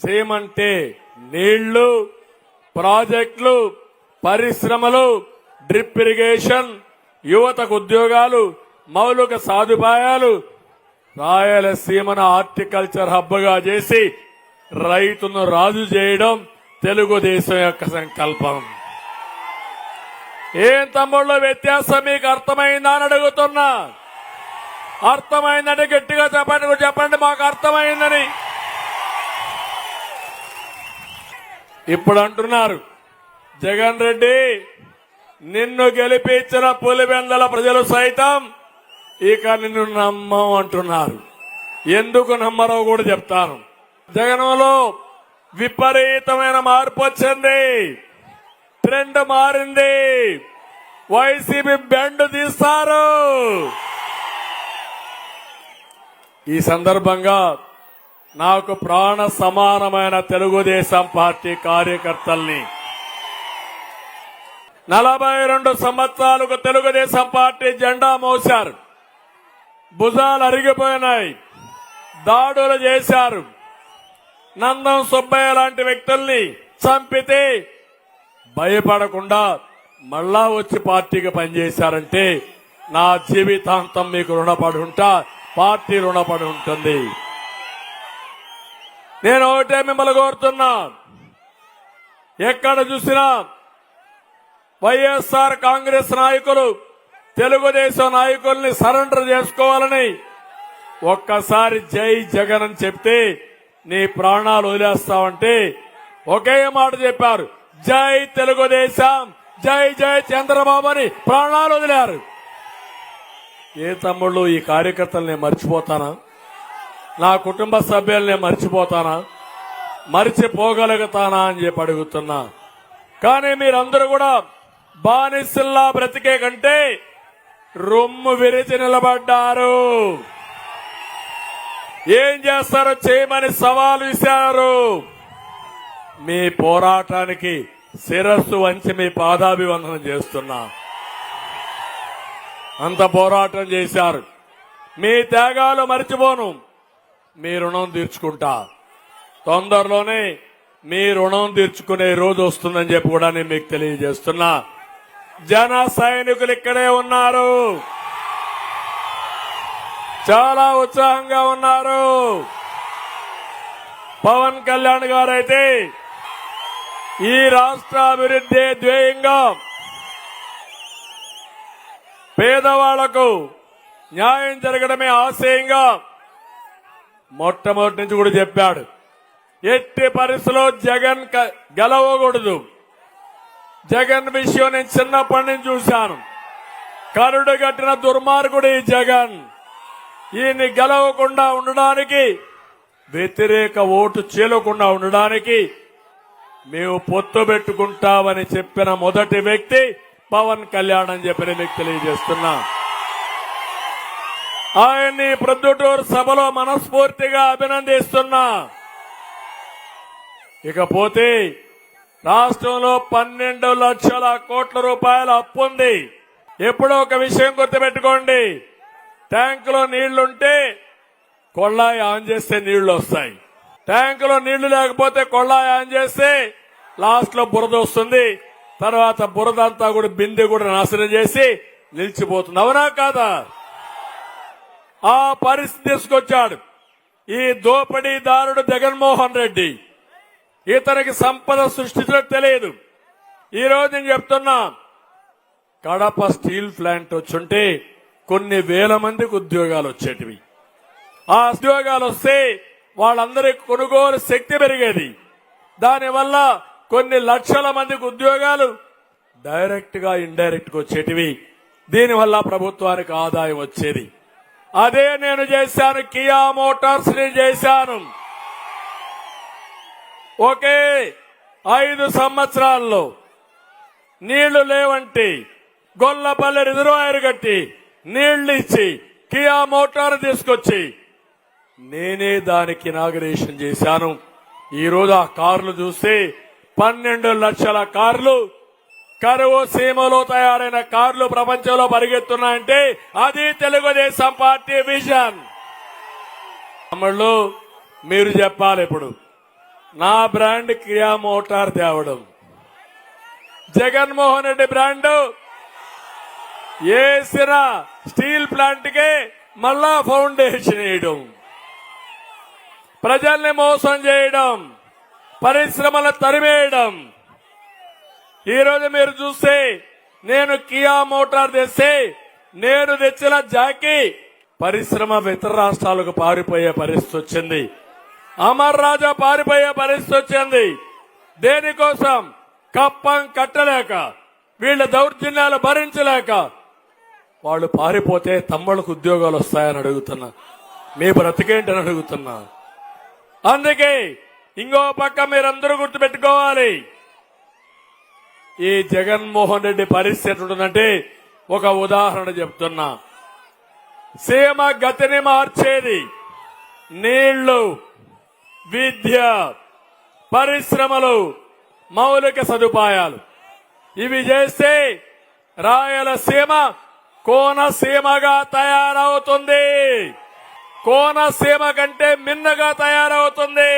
సేమంటే నీళ్ళు ప్రాజెక్టులు పరిశ్రమలు డ్రిప్ ఇరిగేషన్ యువతకు ఉద్యోగాలు మౌలిక సదుపాయాలు రాయలసీమను హార్టికల్చర్ హబ్గా చేసి రైతును రాజు చేయడం తెలుగుదేశం యొక్క సంకల్పం. ఏం తమ్ముళ్ళ వ్యత్యాసం మీకు అర్థమైందా అని అడుగుతున్నా. అర్థమైందని గట్టిగా చెప్పండి చెప్పండి మాకు అర్థమైందని. ఇప్పుడు అంటున్నారు. జగన్ రెడ్డి నిన్ను గెలిపించిన పులివెందల ప్రజలు సైతం ఇక నిన్ను నమ్మం అంటున్నారు. ఎందుకు నమ్మరో కూడా చెప్తాను. జగన్లో విపరీతమైన మార్పు వచ్చింది. ట్రెండ్ మారింది. వైసీపీ బెండ్ తీస్తారు. ఈ సందర్భంగా నాకు ప్రాణ సమానమైన తెలుగుదేశం పార్టీ కార్యకర్తల్ని. నలభై రెండు సంవత్సరాలకు తెలుగుదేశం పార్టీ జెండా మోశారు. భుజాలు అరిగిపోయినాయి. దాడులు చేశారు. నందం సుబ్బయ్య లాంటి వ్యక్తుల్ని చంపితే భయపడకుండా మళ్ళా వచ్చి పార్టీకి పనిచేశారంటే నా జీవితాంతం మీకు రుణపడి ఉంటా పార్టీ రుణపడి ఉంటుంది. నేను ఒకటే మిమ్మల్ని కోరుతున్నా. ఎక్కడ చూసినా వైఎస్ఆర్ కాంగ్రెస్ నాయకులు తెలుగుదేశం నాయకుల్ని సరెండర్ చేసుకోవాలని ఒక్కసారి జై జగన్ అని చెప్తే నీ ప్రాణాలు వదిలేస్తావంటే ఒకే మాట చెప్పారు. జై తెలుగుదేశం జై జై చంద్రబాబు అని ప్రాణాలు వదిలారు. ఏ తమ్ముళ్ళు ఈ కార్యకర్తలు నేను మర్చిపోతానా? నా కుటుంబ సభ్యుల్ని మర్చిపోతానా? మర్చిపోగలుగుతానా అని చెప్పి అడుగుతున్నా. కానీ మీరందరూ కూడా బానిసల్లా బ్రతికే కంటే రొమ్ము విరిచి నిలబడ్డారు. ఏం చేస్తారో చేయమని సవాలు ఇచ్చారు మీ పోరాటానికి శిరస్సు వంచి మీ పాదాభివందనం చేస్తున్నా. అంత పోరాటం చేశారు. మీ త్యాగాలు మర్చిపోను. మీ రుణం తీర్చుకుంటా. తొందరలోనే మీ రుణం తీర్చుకునే రోజు వస్తుందని చెప్పి కూడా నేను మీకు తెలియజేస్తున్నా. జన సైనికులు ఇక్కడే ఉన్నారు. చాలా ఉత్సాహంగా ఉన్నారు. పవన్ కళ్యాణ్ గారు అయితే ఈ రాష్ట్ర అభివృద్ధి ధ్యేయంగా పేదవాళ్ళకు న్యాయం జరగడమే ఆశయంగా మొట్టమొదటి నుంచి కూడా చెప్పాడు. ఎట్టి పరిస్థితిలో జగన్ క- గెలవకూడదు. జగన్ విషయం నేను చిన్నప్పటి నుంచి చూశాను. కరుడు కట్టిన దుర్మార్గుడు ఈ జగన్. ఈయన్ని గెలవకుండా ఉండడానికి వ్యతిరేక ఓటు చీలకుండా ఉండడానికి మేము పొత్తు పెట్టుకుంటామని చెప్పిన మొదటి వ్యక్తి పవన్ కళ్యాణ్ అని చెప్పిన మీకు తెలియజేస్తున్నా. ఆయన్ని ప్రొద్దుటూరు సభలో మనస్ఫూర్తిగా అభినందిస్తున్నా. ఇకపోతే రాష్ట్రంలో పన్నెండు లక్షల కోట్ల రూపాయల అప్పు ఉంది ఎప్పుడో ఒక విషయం గుర్తుపెట్టుకోండి. ట్యాంకులో నీళ్ళుంటే కొళ్ళాయి ఆన్ చేస్తే నీళ్ళు వస్తాయి ట్యాంకులో నీళ్ళు లేకపోతే కొళ్ళాయి ఆన్ చేస్తే లాస్ట్లో బురద వస్తుంది. తర్వాత బురద అంతా కూడా బిందె కూడా నాశనం చేసి నిలిచిపోతుంది. అవునా కాదా? ఆ పరిస్థితి తీసుకొచ్చాడు. ఈ దోపిడీదారుడు జగన్మోహన్ రెడ్డి. ఇతనికి సంపద సృష్టించడం తెలియదు. ఈ రోజు నేను చెప్తున్నా కడప స్టీల్ ప్లాంట్ వచ్చుంటే కొన్ని వేల మందికి ఉద్యోగాలు వచ్చేటివి. ఆ ఉద్యోగాలు వస్తే వాళ్ళందరి కొనుగోలు శక్తి పెరిగేది. దానివల్ల కొన్ని లక్షల మందికి ఉద్యోగాలు డైరెక్ట్గా ఇండైరెక్ట్గా వచ్చేటివి. దీనివల్ల ప్రభుత్వానికి ఆదాయం వచ్చేది. అదే నేను చేశాను కియా మోటార్స్ని చేశాను. ఒకే ఐదు సంవత్సరాల్లో నీళ్ళు లేవంటి గొల్లపల్లి రిజర్వాయర్ కట్టి నీళ్ళు ఇచ్చి కియా మోటార్ తీసుకొచ్చి నేనే దానికి ఇనాగరేషన్ చేశాను. ఈరోజు ఆ కార్లు చూస్తే పన్నెండు లక్షల కార్లు కరువు సీమలో తయారైన కార్లు ప్రపంచంలో పరిగెత్తున్నాయంటే అది తెలుగుదేశం పార్టీ విజన్. తమ్ముళ్ళు మీరు చెప్పాలి ఇప్పుడు. నా బ్రాండ్ క్రియా మోటార్ తేవడం. జగన్మోహన్ రెడ్డి బ్రాండ్. వేసిన స్టీల్ ప్లాంట్కి మళ్ళా ఫౌండేషన్ వేయడం. ప్రజల్ని మోసం చేయడం. పరిశ్రమలు తరిమేయడం. ఈరోజు మీరు చూస్తే నేను కియా మోటార్ తెస్తే నేను తెచ్చిన జాకీ పరిశ్రమ ఇతర రాష్ట్రాలకు పారిపోయే పరిస్థితి వచ్చింది. అమర్ రాజా పారిపోయే పరిస్థితి వచ్చింది. దేనికోసం? కప్పం కట్టలేక వీళ్ళ దౌర్జన్యాలు భరించలేక. వాళ్ళు పారిపోతే తమ్ముళ్ళకు ఉద్యోగాలు వస్తాయని అడుగుతున్నా. మీ బ్రతికేంటని అడుగుతున్నా. అందుకే ఇంకో పక్క మీరందరూ గుర్తుపెట్టుకోవాలి. ఈ జగన్మోహన్ రెడ్డి పరిస్థితి ఉంటుందంటే ఒక ఉదాహరణ చెప్తున్నా. సీమ గతిని మార్చేది నీళ్ళు విద్య పరిశ్రమలు మౌలిక సదుపాయాలు. ఇవి చేస్తే రాయలసీమ కోనసీమగా తయారవుతుంది. కోనసీమ కంటే మిన్నగా తయారవుతుంది.